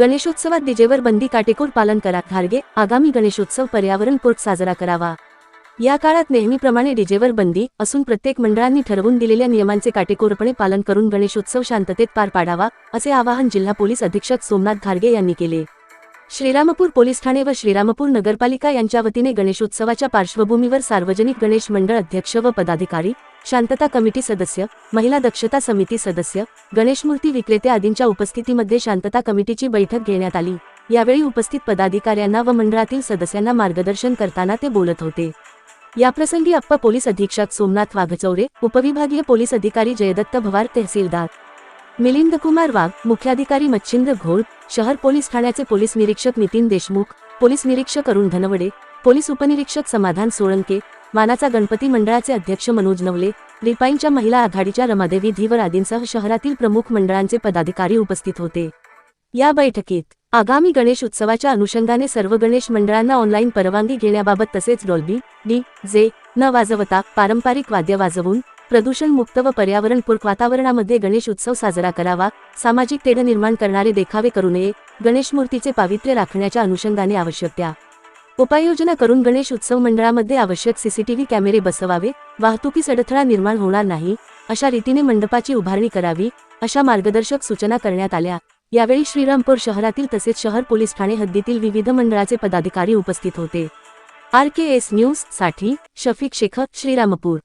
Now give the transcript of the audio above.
गणेशोत्सवात डीजेवर बंदी काटेकोर पालन करा. घारगे आगामी गणेशोत्सव पर्यावरणपूरक साजरा करावा. या काळात नेहमीप्रमाणे डीजेवर बंदी असून प्रत्येक मंडळांनी ठरवून दिलेल्या नियमांचे काटेकोरपणे पालन करून गणेशोत्सव शांततेत पार पाडावा असे आवाहन जिल्हा पोलीस अधीक्षक सोमनाथ घारगे यांनी केले. श्रीरामपूर पोलीस ठाणे व श्रीरामपूर नगरपालिका यांच्या वतीने गणेशोत्सवाच्या पार्श्वभूमीवर सार्वजनिक गणेश मंडळ अध्यक्ष व पदाधिकारी शांतता कमिटी सदस्य महिला दक्षता समिती सदस्य गणेशमूर्ती विक्रेते आदींच्या उपस्थितीमध्ये शांतता कमिटीची बैठक घेण्यात आली. यावेळी उपस्थित पदाधिकाऱ्यांना व मंडळातील सदस्यांना मार्गदर्शन करताना ते बोलत होते. याप्रसंगी अप्पा पोलीस अधीक्षक सोमनाथ वाघचौरे उपविभागीय पोलीस अधिकारी जयदत्त भवार तहसीलदार मिलिंद कुमार वाघ मुख्याधिकारी मच्छिंद्र घोळ शहर पोलीस ठाण्याचे पोलीस निरीक्षक नितीन देशमुख पोलीस निरीक्षक अरुण धनवडे पोलीस उपनिरीक्षक समाधान सोळंके मानाचा गणपती मंडळाचे अध्यक्ष मनोज नवले रिपाईंच्या महिला आघाडीच्या रमादेवी धीवर आदींसह शहरातील प्रमुख मंडळांचे पदाधिकारी उपस्थित होते. या बैठकीत आगामी गणेश उत्सवाच्या अनुषंगाने सर्व गणेश मंडळांना ऑनलाईन परवानगी घेण्याबाबत तसेच डॉल्बी डी जे न वाजवता पारंपरिक वाद्य वाजवून प्रदूषण मुक्त व पर्यावरणपूरक वातावरणामध्ये गणेश उत्सव साजरा करावा सामाजिक तेढ निर्माण करणारे देखावे करू नये गणेश मूर्तीचे पावित्र्य राखण्याच्या अनुषंगाने आवश्यक त्या. उपाययोजना करून गणेश उत्सव मंडळामध्ये आवश्यक सीसीटीव्ही कॅमेरे बसवावे वाहतुकीस अडथळा निर्माण होणार नाही अशा रीतीने मंडपाची उभारणी करावी अशा मार्गदर्शक सूचना करण्यात आल्या. यावेळी श्रीरामपूर शहरातील तसेच शहर पोलीस ठाणे हद्दीतील विविध मंडळाचे पदाधिकारी उपस्थित होते. आर के एस न्यूजसाठी शफीक शेख श्रीरामपूर.